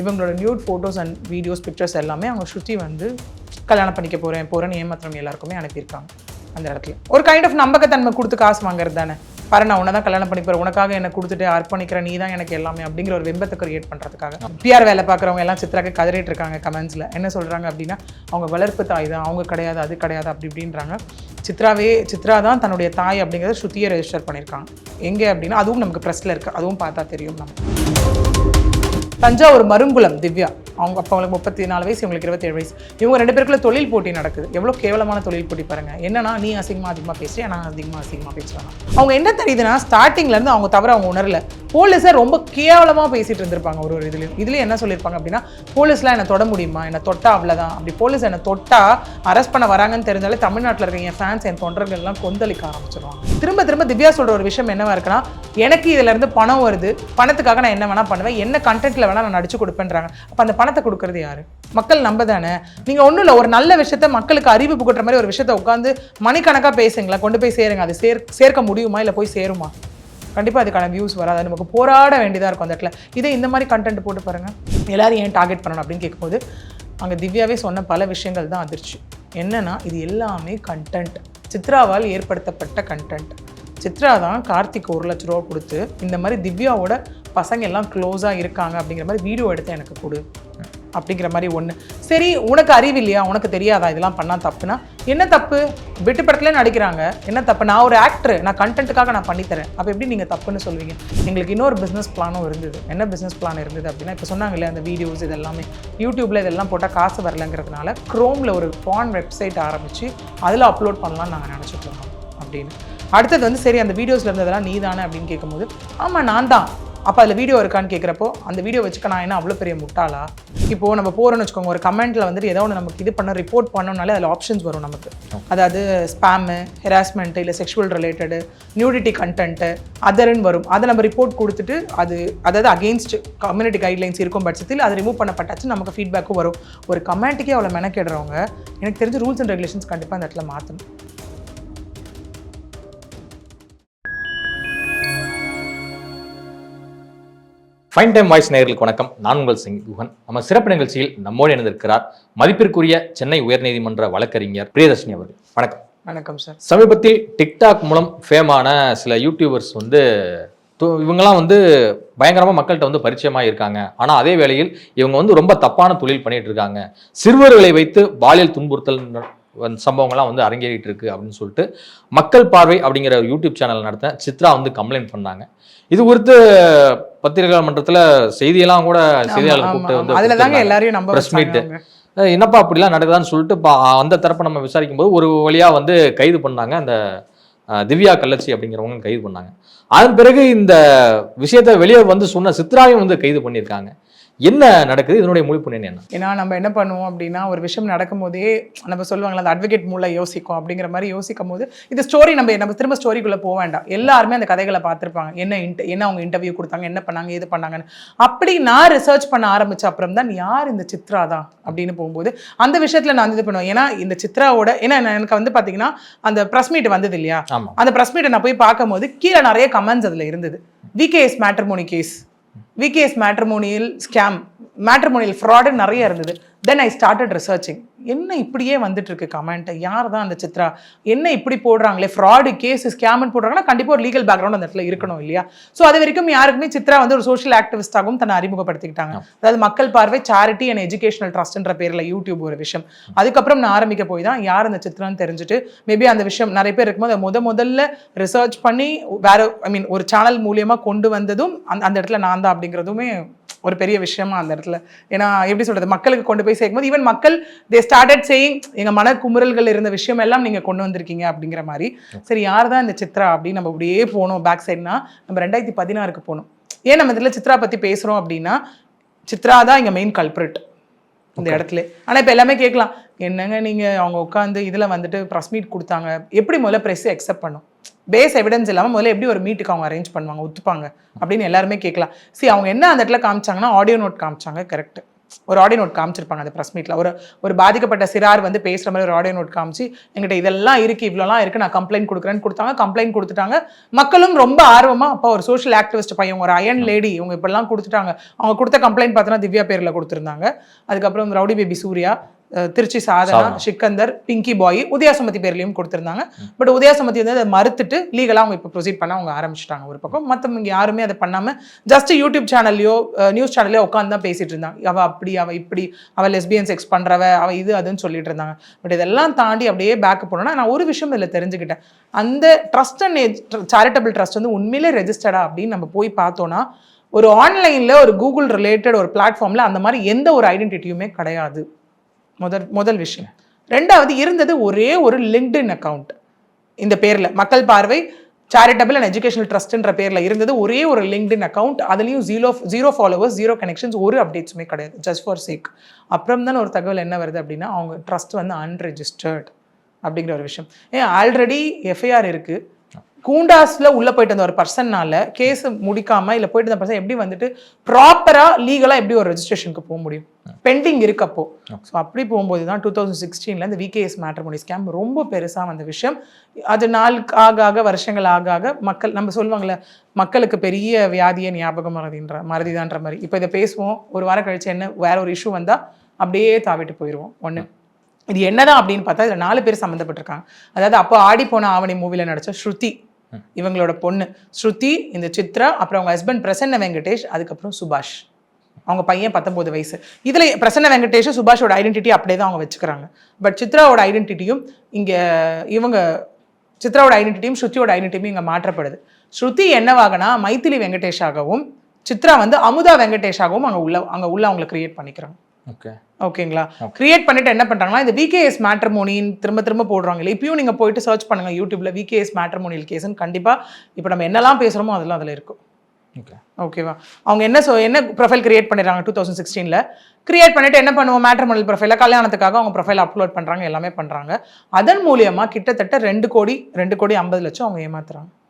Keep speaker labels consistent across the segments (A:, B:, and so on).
A: இவங்களோட nude photos and videos pictures எல்லாமே அவங்க ஸ்ருதி வந்து கல்யாணம் பண்ணிக்க போகிறேன் போகிறேன்னு ஏமாத்திரம் எல்லாருக்குமே அனுப்பியிருக்காங்க அந்த இடத்துல. ஒரு கைண்ட் ஆஃப் நம்பகத்தன்மை கொடுத்து காசு வாங்குறது தானே? பாரு நான் உன்னை தான் கல்யாணம் பண்ணி போகிறேன் உனக்காக என்னை கொடுத்துட்டு அர்ப்பணிக்கிறேன் நீ தான் எனக்கு எல்லாமே அப்படிங்கிற ஒரு வெம்பத்தை கிரியேட் பண்ணுறதுக்காக பிஆர் வேலை பார்க்குறவங்க எல்லாம் சித்ராக்கு கதறிட்டு இருக்காங்க கமெண்ட்ஸில் என்ன சொல்கிறாங்க அப்படின்னா அவங்க வளர்ப்பு தாய் தான் அவங்க கிடையாது அது கிடையாது அப்படி இப்படின்றாங்க. சித்ராவே சித்ரா தான் தன்னுடைய தாய் அப்படிங்கிறத ஸ்ருதியை ரெஜிஸ்டர் பண்ணியிருக்காங்க. எங்கே அப்படின்னா அதுவும் நமக்கு ப்ரெஸ்ஸில் இருக்குது அதுவும் பார்த்தா தெரியும் நம்ம. தஞ்சாவூர் மருங்குளம் திவ்யா. அவங்க அப்போ அவங்களுக்கு முப்பத்தி நாலு வயசு இவங்களுக்கு இருபத்தேழு வயசு. இவங்க ரெண்டு பேருக்குள்ள தொழில் போட்டி நடக்குது. எவ்வளோ கேவலமான தொழில் போட்டி பாருங்க. என்னன்னா நீ அசிங்கமாக அதிகமாக பேசுறியா நான் அதிகமாக அசிங்கமாக பேசுவேன்? அவங்க என்ன தெரியுதுன்னா ஸ்டார்டிங்லேருந்து அவங்க தவிர அவங்க உணரல. போலீஸை ரொம்ப கேவலமாக பேசிகிட்டு இருந்திருப்பாங்க ஒரு ஒரு இதுலையும். இதுலேயும் என்ன சொல்லியிருப்பாங்க அப்படின்னா போலீஸ்லாம் என்னை தொட முடியுமா? என்னை தொட்டா அவ்வளோதான் அப்படி போலீஸ் என்னை தொட்டா அரெஸ்ட் பண்ண வராங்கன்னு தெரிஞ்சாலே தமிழ்நாட்டில் இருக்க என் ஃபேன்ஸ் என் தொண்டர்கள் எல்லாம் கொந்தளிக்க ஆரம்பிச்சிருவாங்க. திரும்ப திரும்ப திவ்யா சொல்கிற ஒரு விஷயம் என்னவா இருக்குன்னா எனக்கு இதிலேருந்து பணம் வருது. பணத்துக்காக நான் என்ன வேணால் பண்ணுவேன். என்ன கண்டென்ட்டில் வேணால் நான் நடிச்சு கொடுப்பேன்றாங்க. அப்போ அந்த பணத்தை கொடுக்கறது யாரு? மக்கள் நம்ப தானே நீங்கள் ஒன்றும் இல்லை ஒரு நல்ல விஷயத்த மக்களுக்கு அறிவு புகட்டுற மாதிரி ஒரு விஷயத்த உட்காந்து மணிக்கணக்காக பேசுங்களேன். கொண்டு போய் சேருங்க. அது சேர் சேர்க்க முடியுமா இல்லை போய் சேருமா? கண்டிப்பா அதுக்கான வியூஸ் வராது. நமக்கு போராட வேண்டியதாக இருக்கும் அந்த இடத்துல. இதே இந்த மாதிரி கண்டென்ட் போட்டு பாருங்கள் எல்லோரும் ஏன் டார்கெட் பண்ணணும் அப்படின்னு கேட்கும்போது அங்கே திவ்யாவே சொன்ன பல விஷயங்கள் தான் அதிர்ச்சி. என்னென்னா இது எல்லாமே கண்டென்ட் சித்ராவால் ஏற்படுத்தப்பட்ட கண்டென்ட் சித்ரா தான் கார்த்திக் ஒரு லட்ச ரூபா கொடுத்து இந்த மாதிரி திவ்யாவோட பசங்க எல்லாம் க்ளோஸாக இருக்காங்க அப்படிங்கிற மாதிரி வீடியோ எடுத்து எனக்கு கொடு அப்படிங்கிற மாதிரி ஒன்று சரி உனக்கு அறிவு இல்லையா? உனக்கு தெரியாதா? இதெல்லாம் பண்ணால் தப்புனா என்ன தப்பு? வெட்டு படத்துலேயே நடிக்கிறாங்க. என்ன தப்பு? நான் ஒரு ஆக்டர் நான் கண்டென்ட்டுக்காக நான் பண்ணித்தரேன். அப்போ எப்படி நீங்கள் தப்புன்னு சொல்லுவீங்க? எங்களுக்கு இன்னொரு பிஸ்னஸ் பிளானும் இருந்தது. என்ன பிஸ்னஸ் பிளான் இருந்தது அப்படின்னா இப்போ சொன்னாங்களே அந்த வீடியோஸ் இதெல்லாமே. யூடியூப்பில் இதெல்லாம் போட்டால் காசு வரலங்கிறதுனால க்ரோமில் ஒரு ஃபான் வெப்சைட் ஆரம்பித்து அதில் அப்லோட் பண்ணலாம்னு நாங்கள் நினச்சிட்டு இருக்கோம் அப்படின்னு. அடுத்தது வந்து சரி அந்த வீடியோஸில் இருந்ததெல்லாம் நீ தானே அப்படின்னு கேட்கும்போது ஆமாம் நான் தான் அப்போ அதில் வீடியோ இருக்கான்னு கேட்குறப்போ அந்த வீடியோ வச்சுக்க நான் என்ன அவ்வளோ பெரிய முட்டாளா? இப்போது நம்ம போகிறோம்னு வச்சுக்கோங்க ஒரு கமெண்ட்டில் வந்துட்டு ஏதோ ஒன்று நமக்கு இது பண்ண ரிப்போர்ட் பண்ணோம்னாலே அதில் ஆப்ஷன்ஸ் வரும் நமக்கு. அதாவது ஸ்பேமு ஹெராஸ்மெண்ட் இல்லை செக்ஷுவல் ரிலேட்டடு நியூடிட்டி கண்டென்ட்டு அதர்ன்னு வரும். அதை நம்ம ரிப்போர்ட் கொடுத்துட்டு அது அதாவது அகெயின்ஸ்ட் கம்யூனிட்டி கைட்லைன்ஸ் இருக்கும் பட்சத்தில் அது ரிமூவ் பண்ணப்பட்டாச்சு நமக்கு ஃபீட்பேக்கும் வரும். ஒரு கமெண்ட்டுக்கே அவ்வளோ மெனக்கெடுறவங்க எனக்கு தெரிஞ்ச ரூல்ஸ் அண்ட் ரெகுலேஷன்ஸ் கண்டிப்பாக அந்த இடத்துல மாற்றணும்
B: ஃபைன் டைம் வாய்ஸ் நேயர்களுக்கு வணக்கம். நான் உங்கள் சிங் குஹன் நம்ம சிறப்பு நிகழ்ச்சியில் நம்மோடு இணைந்திருக்கிறார் மதிப்பிற்குரிய சென்னை உயர்நீதிமன்ற வழக்கறிஞர் பிரியதர்ஷினி அவர்கள். வணக்கம்.
A: வணக்கம் சார்
B: சமீபத்தில் டிக்டாக் மூலம் ஃபேமான சில யூடியூபர்ஸ் வந்து இவங்கெல்லாம் வந்து பயங்கரமாக மக்கள்கிட்ட வந்து பரிச்சயமாக இருக்காங்க. ஆனால் அதே வேளையில் இவங்க வந்து ரொம்ப தப்பான தொழில் பண்ணிட்டு இருக்காங்க. சிறுவர்களை வைத்து பாலியல் துன்புறுத்தல் சம்பவங்கள்லாம் வந்து அரங்கேறிட்டு இருக்கு அப்படின்னு சொல்லிட்டு மக்கள் பார்வை அப்படிங்கிற ஒரு யூடியூப் சேனல் நடத்த சித்ரா வந்து கம்ப்ளைண்ட் பண்ணாங்க இது குறித்து பத்திரிகை மன்றத்தில் செய்தியெல்லாம் கூட செய்தியாளர் கூப்பிட்டு. வந்து
A: அதுல தாங்க. எல்லாரையும். வச்சாங்க அவங்க.
B: அஹ் என்னப்பா அப்படிலாம் நடக்குதான்னு சொல்லிட்டு அந்த தரப்பை நம்ம விசாரிக்கும் போது ஒரு வழியா வந்து கைது பண்ணாங்க அந்த திவ்யா கள்ளச்சி அப்படிங்கிறவங்க கைது பண்ணாங்க அதன் பிறகு இந்த விஷயத்தை வெளியே வந்து சொன்ன சித்ராவையும் வந்து கைது பண்ணியிருக்காங்க என்ன நடக்குது? இதனுடைய முடிவு என்ன?
A: ஏன்னா நம்ம என்ன பண்ணுவோம் அப்படின்னா ஒரு விஷயம் நடக்கும்போதே நம்ம சொல்லுவாங்களா அந்த அட்வொகேட் மூல யோசிக்கும் அப்படிங்கிற மாதிரி யோசிக்கும் போது இந்த ஸ்டோரி நம்ம நம்ம திரும்ப ஸ்டோரிக்குள்ள போக வேண்டாம். எல்லாருமே அந்த கதைகளை பார்த்திருப்பாங்க. என்ன inter- என்ன அவங்க இன்டர்வியூ கொடுத்தாங்க என்ன பண்ணாங்க ஏது பண்ணாங்கன்னு. அப்படி நான் ரிசர்ச் பண்ண ஆரம்பிச்ச அப்புறம் தான் யார் இந்த சித்ரா தான் அப்படின்னு போகும்போது அந்த விஷயத்துல நான் வந்து இது பண்ணுவேன். ஏன்னா இந்த சித்ராவோட ஏன்னா எனக்கு வந்து பாத்தீங்கன்னா அந்த ப்ரெஸ் மீட் வந்தது இல்லையா? அந்த ப்ரெஸ் மீட்டை நான் போய் பார்க்கும்போது கீழே நிறைய கமெண்ட்ஸ் அதில் இருந்தது. VKS matrimony case VKS matrimonial scam matrimonial fraud நிறைய இருந்தது. தென் ஐ ஸ்டார்டட் ரிசர்ச்சிங் என்ன இப்படியே வந்துட்டு இருக்கு கமெண்ட் யார் தான் அந்த சித்ரா? என்ன இப்படி போடுறாங்களே? ஃப்ராடு கேஸ் ஸ்கேம்னு போடுறாங்கன்னா கண்டிப்பாக ஒரு லீகல் பேக்ரவுண்ட் அந்த இடத்துல இருக்கணும் இல்லையா? ஸோ அது வரைக்கும் யாருக்குமே சித்ரா வந்து ஒரு சோஷியல் ஆக்டிவிஸ்டாகவும் தன்னை அறிமுகப்படுத்திக்கிட்டாங்க. அதாவது மக்கள் பார்வை சேரிட்டி அண்ட் எஜுகேஷனல் ட்ரஸ்ட்ன்ற பேரில் யூடியூப் ஒரு விஷயம். அதுக்கப்புறம் நான் ஆரம்பிக்க போய் தான் யார் அந்த சித்ரான்னு தெரிஞ்சுட்டு மேபி அந்த விஷயம் நிறைய பேர் இருக்கும்போது அதை முத முதல்ல ரிசர்ச் பண்ணி வேற ஐ மீன் ஒரு சேனல் மூலியமா கொண்டு வந்ததும் அந்த அந்த இடத்துல நான் தான் அப்படிங்கிறதுமே ஒரு பெரிய விஷயமா அந்த இடத்துல. ஏன்னா எப்படி சொல்றது மக்களுக்கு கொண்டு போய் சேர்க்கும்போது ஈவன் மக்கள் தே ஸ்டார்டட் சேயிங் எங்க மன குமுறல்கள் இருந்த விஷயம் எல்லாம் நீங்க கொண்டு வந்திருக்கீங்க அப்படிங்கிற மாதிரி. சரி யார் தான் இந்த சித்ரா அப்படின்னு நம்ம அப்படியே போனோம் பேக் சைட்னா நம்ம ரெண்டாயிரத்தி பதினாறுக்கு போனோம். ஏன் நம்ம இதில் சித்ரா பத்தி பேசுறோம் அப்படின்னா சித்ரா தான் இங்க மெயின் கல்பிரட் இந்த இடத்துல. ஆனா இப்ப எல்லாமே கேட்கலாம். என்னங்க நீங்க அவங்க உட்காந்து இதுல வந்துட்டு ப்ரெஸ் மீட் கொடுத்தாங்க. எப்படி முதல்ல ப்ரெஸ் அக்செப்ட் பண்ணும்? பேஸ் எவிடன்ஸ் இல்லாம முதல்ல எப்படி ஒரு மீட்டுக்கு அவங்க அரேஞ்ச் பண்ணுவாங்க ஒத்துப்பாங்க அப்படின்னு எல்லாருமே கேட்கலாம். See அவங்க என்ன அந்த இடத்துல காமிச்சாங்கன்னா ஆடியோ நோட் காமிச்சாங்க கரெக்ட் ஒரு ஆடியோ நோட் காமிச்சிருப்பாங்க அந்த ப்ரெஸ் மீட்டில் ஒரு ஒரு பாதிக்கப்பட்ட சிறார் வந்து பேசுகிற மாதிரி ஒரு ஆடியோ நோட் காமிச்சு எங்கிட்ட இதெல்லாம் இருக்குது இவ்வளோலாம் இருக்குது நான் கம்ப்ளைண்ட் கொடுக்குறேன்னு கொடுத்தாங்க கம்ப்ளைண்ட் கொடுத்துட்டாங்க. மக்களும் ரொம்ப ஆர்வமாக அப்போ ஒரு சோஷியல் ஆக்டிவிஸ்ட் பையன் ஒரு அயன் லேடி இவங்க இப்படிலாம் கொடுத்துட்டாங்க. அவங்க கொடுத்த கம்ப்ளைண்ட் பார்த்தோன்னா திவ்யா பேரில் கொடுத்துருந்தாங்க. அதுக்கப்புறம் Rowdy Baby Surya Trichy Sadhana. Sikandar Pinky Bhai உதயாசமதி பேர்லையும் கொடுத்துருந்தாங்க. பட் உதயாசமதி வந்து அதை மறுத்துட்டு லீகலாக அவங்க இப்போ ப்ரொசீட் பண்ண அவங்க ஆரம்பிச்சிட்டாங்க ஒரு பக்கம். மற்றவங்க யாருமே அதை பண்ணாமல் ஜஸ்ட் யூடியூப் சேனல்லையோ நியூஸ் சேனல்லையோ உட்காந்து தான் பேசிட்டு இருந்தாங்க. அவ அப்படி அவ இப்படி அவ லெஸ்பியன் செக்ஸ் பண்றவ அவ இது அதுன்னு சொல்லிட்டு இருந்தாங்க. பட் இதெல்லாம் தாண்டி அப்படியே பேக் போனோம்னா நான் ஒரு விஷயம் இதில் தெரிஞ்சுக்கிட்டேன். அந்த ட்ரஸ்ட் அண்ட் சேரிட்டபிள் ட்ரஸ்ட் வந்து உண்மையிலே ரெஜிஸ்டர்டா அப்படின்னு நம்ம போய் பார்த்தோன்னா ஒரு ஆன்லைனில் ஒரு கூகுள் ரிலேட்டட் ஒரு பிளாட்ஃபார்மில் அந்த மாதிரி எந்த ஒரு ஐடென்டிட்டியுமே கிடையாது. முதல் முதல் விஷயம். ரெண்டாவது இருந்தது ஒரே ஒரு லிங்க்டின் அக்கவுண்ட் இந்த பேரில் மக்கள் பார்வை சேரிட்டபிள் அண்ட் எஜுகேஷனல் ட்ரஸ்ட்ன்ற பேரில் இருந்தது ஒரே ஒரு லிங்க்டின் அக்கௌண்ட் அதுலேயும் zero zero followers zero connections ஒரு அப்டேட்ஸுமே கிடையாது. ஜஸ்ட் ஃபார் சேக் அப்புறம் தான் ஒரு தகவல் என்ன வருது அப்படின்னா அவங்க ட்ரஸ்ட் வந்து அன்ரெஜிஸ்டர்ட் அப்படிங்கிற ஒரு விஷயம். ஏன் ஆல்ரெடி எஃப்ஐஆர் இருக்குது கூண்டாஸ்ல உள்ள போயிட்டு வந்த ஒரு பர்சன்னால கேஸ் முடிக்காம இல்ல போயிட்டு இருந்த பர்சன் எப்படி வந்துட்டு ப்ராப்பரா லீகலா எப்படி ஒரு ரெஜிஸ்ட்ரேஷனுக்கு போக முடியும்? பெண்டிங் இருக்கப்போ. ஸோ அப்படி போகும்போது தான் டூ தௌசண்ட் சிக்ஸ்டீனில் இந்த விகேஎஸ் மேட்ரிமோனி ஸ்கேம் ரொம்ப பெருசாக வந்த விஷயம். அது நாள் ஆக ஆக வருஷங்கள் ஆக ஆக மக்கள் நம்ம சொல்லுவாங்கள்ல மக்களுக்கு பெரிய வியாதியை ஞாபகம் மறதின்ற மறதிதான்ற மாதிரி. இப்போ இதை பேசுவோம். ஒரு வாரம் கழிச்சு என்ன வேற ஒரு இஷ்யூ வந்தால் அப்படியே தாவிட்டு போயிடுவோம் ஒன்று இது என்னதான் அப்படின்னு பார்த்தா இதில் நாலு பேர் சம்மந்தப்பட்டிருக்காங்க. அதாவது அப்போ ஆடி போன ஆவணி மூவியில் நடிச்ச ஸ்ருதி. இவங்களோட பொண்ணு. ஸ்ருதி இந்த சித்ரா அப்புறம் அவங்க ஹஸ்பண்ட் பிரசன்ன வெங்கடேஷ் அதுக்கப்புறம் சுபாஷ். அவங்க பையன் பத்தொன்பது வயசு. இதில் பிரசன்ன வெங்கடேஷ் சுபாஷோட ஐடென்டிட்டி அப்படியே தான் அவங்க வச்சுக்கிறாங்க. பட் சித்ராவோட ஐடென்டிட்டியும் இங்கே இவங்க சித்ராவோட ஐடென்டிட்டியும் ஸ்ருதியோட ஐடென்டிட்டியும் இங்கே மாற்றப்படுது. ஸ்ருதி என்னவாகனா மைத்திலி வெங்கடேஷாகவும் சித்ரா வந்து அமுதா வெங்கடேஷாகவும் அங்கே உள்ள அங்கே உள்ள அவங்களை கிரியேட் பண்ணிக்கிறாங்க. ஓகேங்களா? கிரியேட் பண்ணிட்டு என்ன பண்றாங்கன்னா இந்த விகேஎஸ் மேட்ரமோனின்னு திரும்ப திரும்ப போடுறாங்க. இல்லை இப்பயும் நீங்க போயிட்டு சர்ச் பண்ணுங்க யூடியூப்ல விகேஎஸ் மேட்ரமோனியல் கேஸ்னு கண்டிப்பா இப்போ நம்ம என்னெல்லாம் பேசுறோமோ அதெல்லாம் அதுல இருக்கும்.
B: ஓகே.
A: ஓகேவா? அவங்க என்ன சொ என்ன ப்ரொஃபைல் கிரியேட் பண்ணிடுறாங்க டூ தௌசண்ட் சிக்ஸ்டீனில் கிரியேட் பண்ணிட்டு என்ன பண்ணுவோம்? மேட்ரிமோனியல் ப்ரொஃபைல கல்யாணத்துக்காக அவங்க ப்ரொஃபைல் அப்லோட் பண்றாங்க எல்லாமே பண்றாங்க. அதன் மூலியமா கிட்டத்தட்ட ரெண்டு கோடி ரெண்டு கோடி ஐம்பது லட்சம் அவங்க ஏமாத்துறாங்க.
B: ஓகே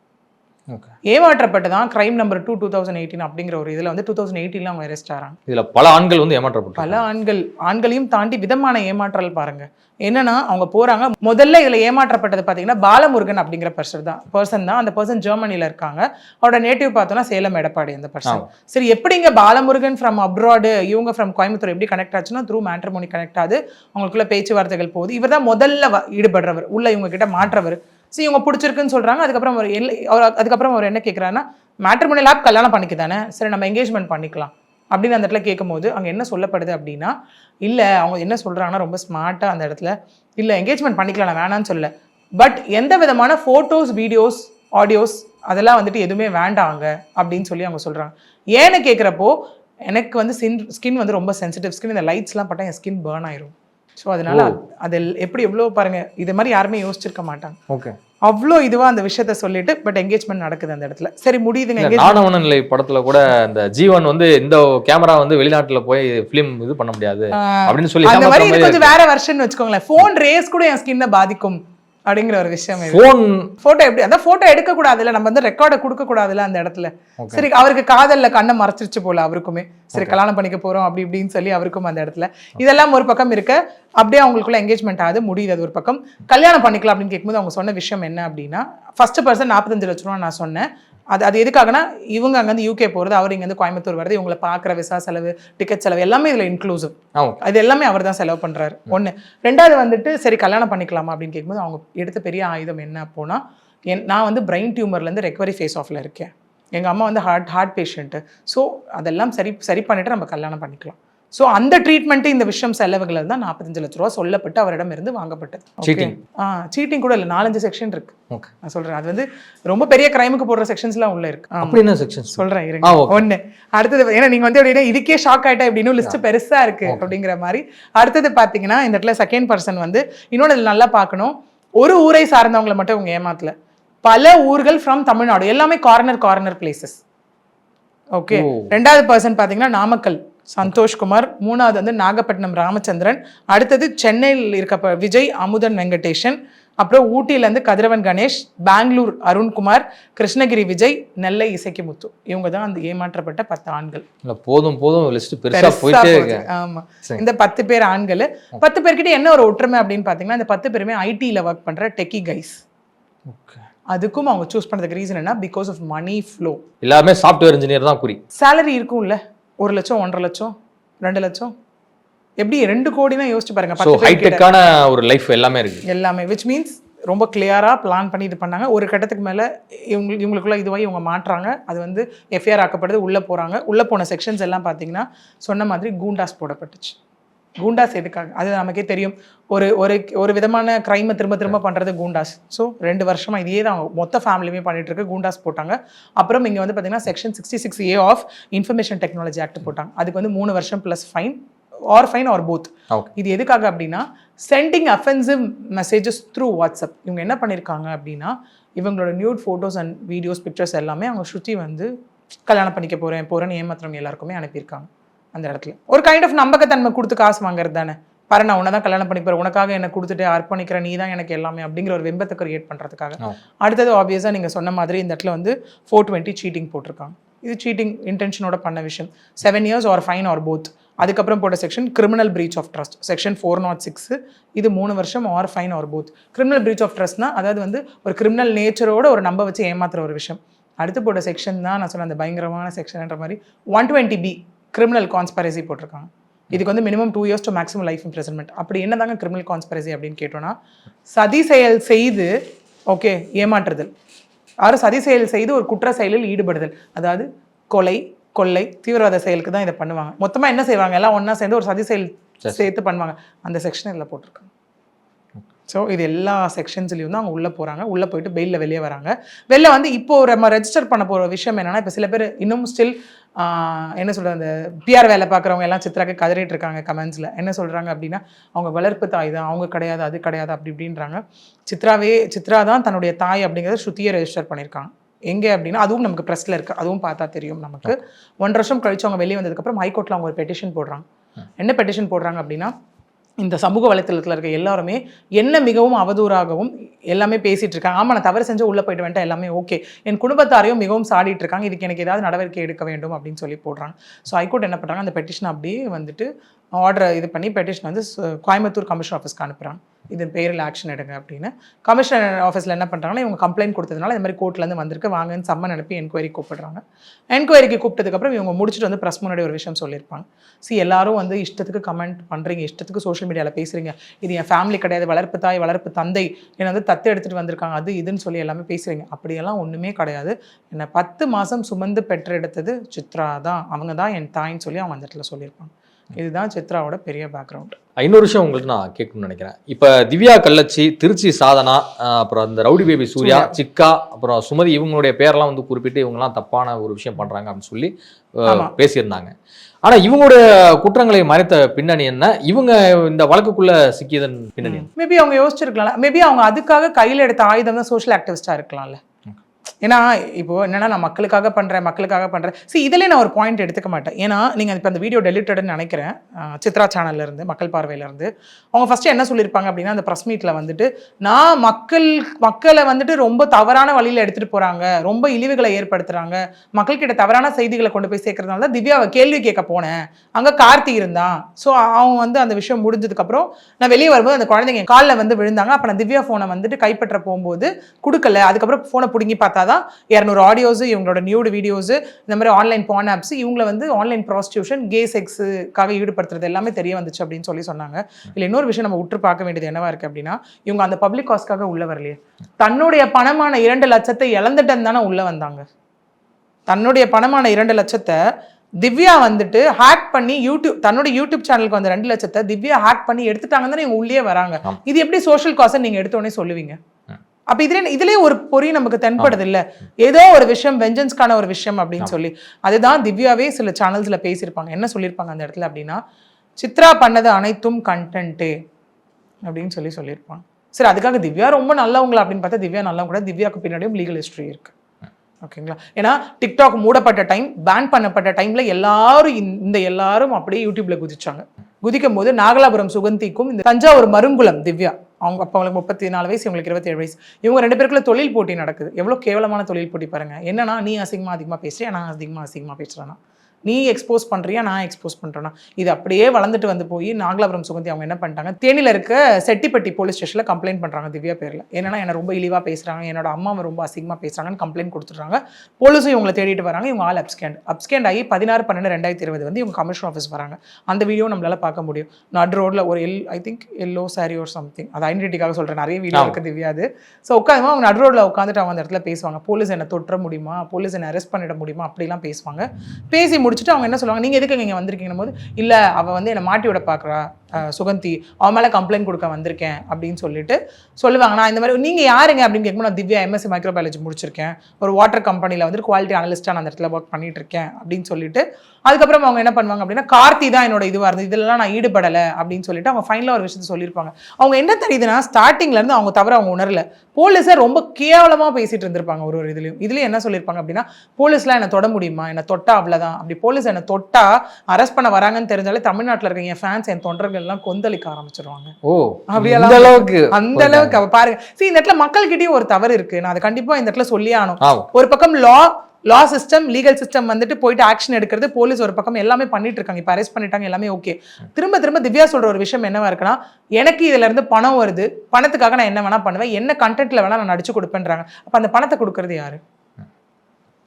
A: ஏமாற்றப்பட்டு தான் crime number two two thousand eighteen அப்படிங்கிற ஒரு இதில் வந்து டூ தௌசண்ட் எயிட்டீனில் அவங்க அரெஸ்ட் ஆகிறாங்க
B: இதுல பல ஆண்கள் வந்து ஏமாற்றப்பட்டாங்க
A: பல ஆண்கள் ஆண்களையும் தாண்டி விதமான ஏமாற்றல் பாருங்க. என்னன்னா அவங்க போறாங்க. முதல்ல இதுல ஏமாற்றப்பட்டது பாத்தீங்கன்னா பாலமுருகன் அப்படிங்கிற பர்சன் தான். பர்சன் தான். அந்த பர்சன் ஜெர்மனில இருக்காங்க. அவரோட நேட்டிவ் பார்த்தோம்னா சேலம் எடப்பாடி அந்த பர்சன். சரி எப்படிங்க பாலமுருகன் ஃப்ரம் அப்ராடு இவங்க ஃப்ரம் கோயம்புத்தூர் எப்படி கனெக்ட் ஆச்சுன்னா த்ரூ மேட்ரிமோனி கனெக்ட் ஆகுது. அவங்களுக்குள்ள பேச்சுவார்த்தைகள் போகுது. இவர் தான் முதல்ல ஈடுபடுறவர். உள்ள இவங்க கிட்ட மாற்றவர். சரி இவங்க பிடிச்சிருக்குன்னு சொல்கிறாங்க அதுக்கப்புறம் அவர் இல்லை அவர் அதுக்கப்புறம் அவர் என்ன கேட்குறாருன்னா மேட்ரிமோனியல் ஆப் கல்யாணம் பண்ணிக்க தானே சரி நம்ம என்கேஜ்மெண்ட் பண்ணிக்கலாம். அப்படின்னு அந்த இடத்துல கேட்கும்போது அங்கே என்ன சொல்லப்படுது அப்படின்னா இல்லை அவங்க என்ன சொல்கிறாங்கன்னா ரொம்ப ஸ்மார்ட்டாக அந்த இடத்துல இல்லை என்கேஜ்மெண்ட் பண்ணிக்கலாம் நான் வேணான்னு சொல்ல பட் எந்த விதமான ஃபோட்டோஸ் வீடியோஸ் ஆடியோஸ் அதெல்லாம் வந்துட்டு எதுவுமே வேண்டாங்க. அப்படின்னு சொல்லி அவங்க சொல்கிறாங்க ஏன்னு கேட்குறப்போ எனக்கு வந்து ஸ்கின் ஸ்கின் வந்து ரொம்ப சென்சிட்டிவ் ஸ்கின் இந்த லைட்ஸ்லாம் பட்டா என் ஸ்கின் பேர்ன் ஆயிரும். ஸோ அதனால அது- எப்படி எவ்வளோ பாருங்க இது மாதிரி யாருமே யோசிச்சிருக்க மாட்டாங்க.
B: ஓகே.
A: அவ்வளோ இதுவா அந்த விஷயத்த சொல்லிட்டு பட் என்கேஜ்மெண்ட் நடக்குது அந்த இடத்துல. சரி முடியுதுங்க
B: நிலை படத்துல கூட இந்த ஜீவன் வந்து இந்த கேமரா வந்து வெளிநாட்டுல போய் ஃபிலிம் இது பண்ண முடியாது அப்படின்னு சொல்லி
A: அந்த மாதிரி கொஞ்சம் வேற வெர்ஷன் வச்சுக்கோங்களேன். ஃபோன் ரேஸ் கூட என் ஸ்கின்னை பாதிக்கும். அப்படிங்கிற ஒரு விஷயம் இது.
B: போன்
A: போட்டோ எப்படி? அந்த போட்டோ எடுக்க கூடாதுல்ல நம்ம வந்து ரெக்கார்டை கொடுக்க கூடாதுல்ல அந்த இடத்துல. சரி அவருக்கு காதல்ல கண்ணை மறைச்சிருச்சு போல அவருக்குமே. சரி கல்யாணம் பண்ணிக்க போறோம் அப்படி இப்படின்னு சொல்லி அவருக்கும் அந்த இடத்துல. இதெல்லாம் ஒரு பக்கம் இருக்க. அப்படியே அவங்களுக்குள்ள என்கேஜ்மெண்ட் ஆகுது முடியுது ஒரு பக்கம். கல்யாணம் பண்ணிக்கலாம் அப்படின்னு கேட்கும்போது அவங்க சொன்ன விஷயம் என்ன அப்படின்னா ஃபர்ஸ்ட் பர்சன் நாற்பத்தஞ்சு லட்ச ரூபா நான் சொன்னேன். அது அது எதுக்காகனா இவங்க அங்கேருந்து யூகே போகிறது அவர் இங்கேருந்து கோயம்புத்தூர் வருது இவங்களை பார்க்குற விசா செலவு டிக்கெட் செலவு எல்லாமே இதில் இன்க்ளூசிவ் அது எல்லாமே அவர் தான் செலவு பண்றாரு. ஒண்ணு. ரெண்டாவது வந்துட்டு சரி கல்யாணம் பண்ணிக்கலாமா அப்படின்னு கேட்கும்போது அவங்க எடுத்த பெரிய ஆயுதம் என்ன போனா என் நான் வந்து பிரெயின் டியூமர்லேருந்து ரெக்கவரி ஃபேஸ் ஆஃப்ல இருக்கேன். எங்க அம்மா வந்து ஹார்ட் ஹார்ட் பேஷண்ட்டு ஸோ அதெல்லாம் சரி சரி பண்ணிட்டு நம்ம கல்யாணம் பண்ணிக்கலாம். ஸோ அந்த ட்ரீட்மெண்ட் இந்த விஷயம் செலவுகள் தான் நாற்பத்தஞ்சு லட்ச ரூபா சொல்லப்பட்டு அவரிடம் இருந்து வாங்கப்பட்டது.
B: Cheating.
A: ஆ சீட்டிங் கூட இல்லை. நாலஞ்சு செக்ஷன் இருக்கு. நான் சொல்றேன். அது வந்து ரொம்ப பெரிய கிரைமுக்கு போடுற செக்ஷன்ஸ்லாம் உள்ள இருக்கு.
B: அப்படி என்ன செக்ஷன்
A: சொல்றேன் இருங்க. ஒண்ணு. அடுத்தது ஏன்னா நீங்க வந்து எப்படின்னா இதுக்கே ஷாக் ஆயிட்டா அப்படின்னு லிஸ்ட் பெருசா இருக்கு அப்படிங்கிற மாதிரி. அடுத்தது பாத்தீங்கன்னா இந்த இடத்துல செகண்ட் பர்சன் வந்து இன்னொன்னு இதுல நல்லா பார்க்கணும். ஒரு ஊரை சார்ந்தவங்களை மட்டும் இவங்க ஏமாத்தல. பல ஊர்கள் ஃப்ரம் தமிழ்நாடு. எல்லாமே கார்னர் கார்னர் பிளேசஸ் ஓகே. ரெண்டாவது பர்சன் பாத்தீங்கன்னா நாமக்கல். சந்தோஷ்குமார் மூணாவது வந்து நாகப்பட்டினம் ராமச்சந்திரன் அடுத்தது சென்னையில் இருக்க விஜய் அமுதன் வெங்கடேஷன் அப்புறம் ஊட்டியிலேருந்து கதிரவன் கணேஷ் பெங்களூர் அருண்குமார் கிருஷ்ணகிரி விஜய் நெல்லை இசைக்கு முத்து இவங்க தான் அந்த ஏமாற்றப்பட்ட பத்து ஆண்கள்.
B: இல்ல போதும் போதும் லிஸ்ட் பெருசா
A: பெருசா
B: போயிட்டே
A: போகுது.
B: இருக்கு.
A: ஆமா.
B: சரி.
A: இந்த பத்து பேர் ஆண்கள். பத்து பேர்கிட்ட என்ன ஒரு ஒற்றுமை அப்படின்னு பாத்தீங்கன்னா இந்த பத்து பேருமே ஐடில ஒர்க் பண்ற டெக்கி கைஸ் அதுக்கும் அவங்க சூஸ் பண்ணதுக்கு ரீசன் என்ன? பிகாஸ் ஆஃப் மணி ஃப்ளோ
B: எல்லாருமே சாஃப்ட்வேர் இன்ஜினியர் தான் குறி.
A: சேலரி இருக்கும்ல. ஒரு லட்சம் ஒன்றரை லட்சம் ரெண்டு லட்சம்? எப்படி ரெண்டு கோடினா யோசிச்சு பாருங்க.
B: ஹைடெக்கான ஒரு லைஃப் எல்லாமே இருக்கு.
A: எல்லாமே விச் மீன்ஸ் ரொம்ப கிளியராக பிளான் பண்ணி இது பண்ணாங்க. ஒரு கட்டத்துக்கு மேலே இவங்க இவங்களுக்குள்ள இதுவாகி இவங்க மாட்டுறாங்க அது வந்து எஃப்ஐஆர் ஆக்கப்படுது உள்ளே போகிறாங்க உள்ளே போன செக்ஷன்ஸ் எல்லாம் பார்த்தீங்கன்னா சொன்ன மாதிரி கூண்டாஸ் போடப்பட்டுச்சு. கூண்டாஸ் எதுக்காக? அது நமக்கே தெரியும். ஒரு ஒரு ஒரு விதமான க்ரைமை திரும்ப திரும்ப பண்ணுறது கூண்டாஸ் ஸோ ரெண்டு வருஷமா இதையே தான் மொத்த ஃபேமிலியுமே பண்ணிட்டு இருக்கு. கூண்டாஸ் போட்டாங்க. அப்புறம் இங்கே வந்து பார்த்தீங்கன்னா section sixty six A of information technology act போட்டாங்க. அதுக்கு வந்து மூணு வருஷம் plus fine or fine or both இது எதுக்காக அப்படின்னா sending offensive messages through WhatsApp இவங்க என்ன பண்ணியிருக்காங்க அப்படின்னா இவங்களோட nude photos and videos pictures எல்லாமே அவங்க சுற்றி வந்து கல்யாணம் பண்ணிக்க போகிறேன் போகிறேன்னு ஏமாத்திரம் எல்லாருக்குமே அனுப்பியிருக்காங்க. அந்த இடத்துல. ஒரு கைண்ட் ஆஃப் நம்பகத்தன்மை கொடுத்து காசு வாங்குறது தானே. பாரு நான் உன்னை தான் கல்யாணம் பண்ணி போகிறேன் உனக்காக என்ன கொடுத்துட்டு அர்ப்பணிக்கிறேன் நீ தான் எனக்கு எல்லாமே அப்படிங்கிற ஒரு வெம்பத்தை கிரியேட் பண்ணுறதுக்காக. அடுத்தது ஆப்வியஸாக நீங்கள் சொன்ன மாதிரி இந்த இடத்துல வந்து ஃபோர் டுவெண்ட்டி சீட்டிங் போட்டிருக்காங்க. இது சீட்டிங் இன்டென்ஷனோட பண்ண விஷயம். Seven years or fine or both அதுக்கப்புறம் போட்ட section criminal breach of trust section four not six இது மூணு வருஷம் or fine or both criminal breach of ட்ரஸ்ட்னா அதாவது வந்து ஒரு கிரிமினல் நேச்சரோட ஒரு நம்ப வச்சு ஏமாத்துற ஒரு விஷயம். அடுத்து போட்ட செக்ஷன் தான் நான் சொன்ன அந்த பயங்கரமான செக்ஷன்ன்ற மாதிரி one twenty B criminal conspiracy போட்டிருக்காங்க. இதுக்கு வந்து minimum two years to maximum life imprisonment அப்படி என்னதாங்க கிரிமினல் கான்ஸ்பரசி அப்படின்னு கேட்டோம்னா சதி செயல் செய்து ஓகே ஏமாற்றுதல். யாரும் சதி செயல் செய்து ஒரு குற்ற செயலில் ஈடுபடுதல். அதாவது கொலை கொள்ளை தீவிரவாத செயலுக்கு தான் இதை பண்ணுவாங்க. மொத்தமா என்ன செய்வாங்க? எல்லாம் ஒண்ணா சேர்ந்து ஒரு சதி செயல் சேர்த்து பண்ணுவாங்க. அந்த செக்ஷன் இதில் போட்டிருக்காங்க. ஸோ இது எல்லா செக்ஷன்ஸ்லையும் தான் அவங்க உள்ளே போகிறாங்க உள்ளே போயிட்டு பெயிலில் வெளியே வராங்க. வெளில வந்து இப்போ நம்ம ரெஜிஸ்டர் பண்ண போகிற விஷயம் என்னன்னா இப்போ சில பேர் இன்னும் ஸ்டில் என்ன சொல்கிறது அந்த பிஆர் வேலை பார்க்குறவங்க எல்லாம் சித்ராக்கு கதறிட்டு இருக்காங்க கமெண்ட்ஸில் என்ன சொல்கிறாங்க அப்படின்னா அவங்க வளர்ப்பு தாய் தான் அவங்க கிடையாது அது கிடையாது அப்படி இப்படின்றாங்க. சித்ராவே சித்ரா தான் தன்னுடைய தாய் அப்படிங்கிறத ஸ்ருதியை ரெஜிஸ்டர் பண்ணியிருக்காங்க. எங்கே அப்படின்னா அதுவும் நமக்கு ப்ரெஸ்ல இருக்கு. அதுவும் பார்த்தா தெரியும் நமக்கு. ஒன்றரை வருஷம் கழிச்சு அவங்க வெளியே வந்ததுக்கப்புறம் ஹைகோர்ட்டில் அவங்க ஒரு பெட்டிஷன் போடுறாங்க. என்ன பெட்டிஷன் போடுறாங்க அப்படின்னா இந்த சமூக வலைத்தளத்தில் இருக்க எல்லாருமே என்ன மிகவும் அவதூறாகவும் எல்லாமே பேசிகிட்டு இருக்காங்க. ஆமாம் நான் தவறு செஞ்சு உள்ளே போயிட்டு வந்துட்டா எல்லாமே ஓகே. என் குடும்பத்தாரையும் மிகவும் சாடிட்டு இருக்காங்க. இதுக்கு எனக்கு ஏதாவது நடவடிக்கை எடுக்க வேண்டும் அப்படின்னு சொல்லி போடுறாங்க. ஸோ ஹைகோர்ட் என்ன பண்ணுறாங்க அந்த பெட்டிஷன் அப்படியே வந்துட்டு ஆர்டர் இது பண்ணி பெட்டிஷன் வந்து கோயம்புத்தூர் கமிஷன் ஆஃபீஸ்க்கு அனுப்புகிறாங்க இதன் பேரில் ஆக்ஷன் எடுங்க அப்படின்னு. கமிஷன் ஆஃபீஸில் என்ன பண்ணுறாங்கன்னா இவங்க கம்ப்ளைண்ட் கொடுத்ததுனால இந்த மாதிரி கோர்ட்லேருந்து வந்திருக்கு. வாங்கன்னு சம்மன் அனுப்பி என்கொயரி கூப்பிடுறாங்க. என்கொயரிக்கு கூப்பிட்டதுக்கப்புறம் இவங்க முடிச்சுட்டு வந்து ப்ரெஸ் முன்னாடி ஒரு விஷயம் சொல்லியிருப்பாங்க. சி எல்லாரும் வந்து இஷ்டத்துக்கு கமெண்ட் பண்ணுறீங்க இஷ்டத்துக்கு சோஷியல் மீடியாவில் பேசுகிறீங்க இது என் ஃபேமிலி கிடையாது வளர்ப்பு தாய் வளர்ப்பு தந்தை என்னை வந்து தத்து எடுத்துகிட்டு வந்திருக்காங்க அது இதுன்னு சொல்லி எல்லாமே பேசுகிறீங்க அப்படியெல்லாம் ஒன்றுமே கிடையாது. என்னை பத்து மாதம் சுமந்து பெற்றெடுத்தது சித்ரா தான். அவங்க தான் என் தாயின்னு சொல்லி அவங்க அந்த இடத்துல சொல்லியிருப்பாங்க. இதுதான் சித்ராவோட பெரிய பேக்ரவுண்ட்
B: இன்னொரு விஷயம் உங்களுக்கு நான் கேட்கணும்னு நினைக்கிறேன். இப்போ திவ்யா கள்ளச்சி திருச்சி சாதனா அப்புறம் அந்த ரவுடி பேபி சூர்யா சிக்கா அப்புறம் சுமதி இவங்களுடைய பேரெல்லாம் வந்து குறிப்பிட்டு இவங்கெல்லாம் தப்பான ஒரு விஷயம் பண்றாங்க அப்படின்னு சொல்லி. பேசியிருந்தாங்க. ஆனா இவங்களுடைய குற்றங்களை மறைத்த பின்னணி என்ன? இவங்க இந்த வழக்குக்குள்ள சிக்கியதன் பின்னணி?
A: மேபி அவங்க யோசிச்சிருக்கலாம் மேபி அவங்க அதுக்காக கையில் எடுத்த ஆயுதம் தான் சோஷியல் ஆக்டிவிஸ்டாக இருக்கலாம்ல. ஏன்னா இப்போ என்னன்னா நான் மக்களுக்காக பண்றேன் மக்களுக்காக பண்றேன். ஸோ இதுலயே நான் ஒரு பாயிண்ட் எடுத்துக்க மாட்டேன். ஏன்னா நீங்கள் இப்போ அந்த வீடியோ டெலிட்டட்னு நினைக்கிறேன். சித்ரா சேனல்ல இருந்து மக்கள் பார்வையிலேருந்து அவங்க ஃபஸ்ட்டு என்ன சொல்லியிருப்பாங்க அப்படின்னா அந்த ப்ரெஸ் மீட்டில் வந்துட்டு நான் மக்கள் மக்களை வந்துட்டு ரொம்ப தவறான வழியில் எடுத்துகிட்டு போகிறாங்க ரொம்ப இழிவுகளை ஏற்படுத்துகிறாங்க மக்கள்கிட்ட தவறான செய்திகளை கொண்டு போய் சேர்க்கறதுனால தான் திவ்யாவை கேள்வி கேட்க போனேன். அங்கே கார்த்தி இருந்தான். ஸோ அவங்க வந்து அந்த விஷயம் முடிஞ்சதுக்கப்புறம் நான் வெளியே வரும்போது அந்த குழந்தைங்க காலில் வந்து விழுந்தாங்க. அப்போ நான் திவ்யா ஃபோனை வந்துட்டு கைப்பற்ற போகும்போது கொடுக்கல. அதுக்கப்புறம் ஃபோனை பிடுங்கி பார்த்தேன். பார்த்தா தான் இரநூறு ஆடியோஸ் இவங்களோட நியூடு வீடியோஸ் இந்த மாதிரி ஆன்லைன் பான் ஆப்ஸ் இவங்களை வந்து ஆன்லைன் ப்ராஸ்டியூஷன் கே செக்ஸுக்காக ஈடுபடுத்துறது எல்லாமே தெரிய வந்துச்சு அப்படின்னு சொல்லி சொன்னாங்க. இல்லை இன்னொரு விஷயம் நம்ம உற்று பார்க்க வேண்டியது என்னவா இருக்கு அப்படின்னா இவங்க அந்த பப்ளிக் காஸ்க்காக உள்ள வரலையே. தன்னுடைய பணமான இரண்டு லட்சத்தை இழந்துட்டேன்னு தானே உள்ள வந்தாங்க. தன்னுடைய பணமான இரண்டு லட்சத்தை திவ்யா வந்துட்டு ஹேக் பண்ணி யூடியூப் தன்னோட யூடியூப் சேனலுக்கு வந்த ரெண்டு லட்சத்தை திவ்யா ஹேக் பண்ணி எடுத்துட்டாங்கன்னு இவங்க உள்ளே வராங்க. இது எப்படி சோஷியல் காசை நீங்க எடுத்த உடனே சொல்லுவீங்க? அப்ப இதுல இதுலயே ஒரு பொறி நமக்கு தென்படுது இல்ல ஏதோ ஒரு விஷயம் வெஞ்சன்ஸ்க்கான ஒரு விஷயம் அப்படின்னு சொல்லி. அதுதான் திவ்யாவே சில சேனல்ஸ்ல பேசியிருப்பாங்க. என்ன சொல்லியிருப்பாங்க அந்த இடத்துல அப்படின்னா சித்ரா பண்ணது அனைத்தும் கண்டென்ட்டே அப்படின்னு சொல்லி சொல்லியிருப்பாங்க. சரி அதுக்காக திவ்யா ரொம்ப நல்லவங்களா அப்படின்னு பார்த்தா திவ்யா நல்லவங்க கூட திவ்யாக்கு பின்னாடியும் லீகல் ஹிஸ்ட்ரி இருக்கு. ஓகேங்களா? ஏன்னா டிக்டாக் மூடப்பட்ட டைம் பேன் பண்ணப்பட்ட டைம்ல எல்லாரும் இந்த- இந்த எல்லாரும் அப்படியே யூடியூப்ல குதிச்சாங்க. குதிக்கும் போது நாகலாபுரம் சுகந்திக்கும் இந்த தஞ்சாவூர் மருங்குளம் திவ்யா. அவங்க அப்போ அவங்களுக்கு முப்பத்தி நாலு வயசு இவங்களுக்கு இருபத்தேழு வயசு. இவங்க ரெண்டு பேருக்குள்ள தொழில் போட்டி நடக்குது. எவ்வளோ கேவலமான தொழில் போட்டி பாருங்கள் என்னன்னா நீ அசிங்கமாக அதிகமாக பேசுகிறேன் நான் அதிகமாக அசிங்கமாக பேசுகிறேன்னா நீ எக்ஸ்போஸ் பண்ணுறியா நான் எக்ஸ்போஸ் பண்ணுறேன்னா இது அப்படியே வளர்ந்துட்டு வந்து போய் நாகலாபுரம் சுகந்தி அவங்க என்ன பண்ணிட்டாங்க? தேனியில் இருக்க செட்டிப்பட்டி போலீஸ் ஸ்டேஷனில் கம்ப்ளைண்ட் பண்ணுறாங்க திவ்யா பேரில். என்னன்னா என்ன ரொம்ப இழிவாக பேசுகிறாங்க என்னோட அம்மாவை ரொம்ப அசிங்கமாக பேசுகிறாங்கன்னு கம்ப்ளைண்ட் கொடுத்துட்றாங்க. போலீஸும் இவங்களை தேடிட்டு வராங்க இவங்க ஆல் அப்ஸ்கேண்ட் அப்ஸ்கேண்ட் ஆகி பதினாறு பன்னெண்டு ரெண்டாயிரத்தி இருபது வந்து இவங்க கமிஷன் ஆஃபீஸ் வராங்க. அந்த வீடியோ நம்மளால பார்க்க முடியும். நடு ரோட்ல ஒரு L I think yellow sorry ஒரு சம்திங் அது ஐடென்டிட்டிக்காக சொல்கிறேன் நிறைய வீடியோ. இருக்குது திவ்யா அது. ஸோ உட்காந்து அவங்க நடு ரோட்ல உட்காந்துட்டு அவங்க அந்த இடத்துல பேசுவாங்க. போலீஸ் என்ன தொற்ற முடியுமா? போலீஸ் என்ன அரெஸ்ட் பண்ணிட முடியுமா? அப்படிலாம் பேசுவாங்க. பேசி முடிச்சுட்டு அவங்க என்ன சொல்லுவாங்க? நீங்கள் எதுக்கு இங்க வந்திருக்கீங்க போது இல்ல அவ வந்து என்னை மாட்டி விட பார்க்குறா சுகந்தி அவன் மேலே கம்ப்ளைண்ட் கொடுக்க வந்திருக்கேன் அப்படின்னு சொல்லிட்டு சொல்லுவாங்க. நான் இந்த மாதிரி நீங்கள் யாருங்க? அப்படின்னு கேட்கும்போது நான் திவ்யா எம்எஸ்சி மைக்ரோபயாலஜி முடிச்சிருக்கேன். ஒரு வாட்டர் கம்பெனியில் வந்து குவாலிட்டி அனலிஸ்ட்டாக நான் அந்த இடத்துல ஒர்க் பண்ணிட்டு இருக்கேன் அப்படின்னு சொல்லிட்டு அதுக்கப்புறம் அவங்க என்ன பண்ணுவாங்க அப்படின்னா கார்த்தி தான் என்னோட இதுவாக இருந்தது இதெல்லாம் நான் ஈடுபடலை அப்படின்னு சொல்லிட்டு அவங்க ஃபைனலாக ஒரு விஷயத்த சொல்லியிருப்பாங்க. அவங்க என்ன தெரியுதுன்னா ஸ்டார்டிங்லேருந்து அவங்க தவிர அவங்க உணரல. போலீஸை ரொம்ப கேவலமாக பேசிகிட்டு இருந்திருப்பாங்க ஒரு ஒரு இதுலையும். இதுலேயும் என்ன சொல்லியிருப்பாங்க அப்படின்னா போலீஸ்லாம் என்னை தொட முடியுமா? என்னை தொட்டா அவ்வளோதான் அப்படி போலீஸ் என்னை தொட்டா அரெஸ்ட் பண்ண வராங்கன்னு தெரிஞ்சாலே தமிழ்நாட்டில் இருக்க என் ஃபேன்ஸ் என் தொண்டர்கள் எல்லாம் கொந்தளிக்க ஆரம்பிச்சிருவாங்க.
B: ஓ
A: அப்படியெல்லாம்
B: அளவுக்கு.
A: அந்த அளவுக்கு அவ பாருங்க. See இந்த இடத்துல மக்கள்கிட்டயும் ஒரு தவறு இருக்கு. நான் அதை கண்டிப்பா இந்த இடத்துல சொல்லியே ஆகணும்.
B: ஆமா.
A: ஒரு பக்கம் law law system legal system வந்துட்டு போயிட்டு ஆக்ஷன் எடுக்கிறது போலீஸ் ஒரு பக்கம் எல்லாமே பண்ணிட்டு இருக்காங்க. இப்போ அரெஸ்ட் பண்ணிட்டாங்க எல்லாமே ஓகே திரும்ப திரும்ப திவ்யா சொல்ற ஒரு விஷயம் என்னவா இருக்குன்னா எனக்கு இதுல இருந்து பணம் வருது. பணத்துக்காக நான் என்ன வேணா பண்ணுவேன். என்ன கண்டென்ட்ல வேணா நான் நடிச்சு கொடுப்பேன்றாங்க. அப்ப அந்த பணத்தை கொடுக்கறது யாரு?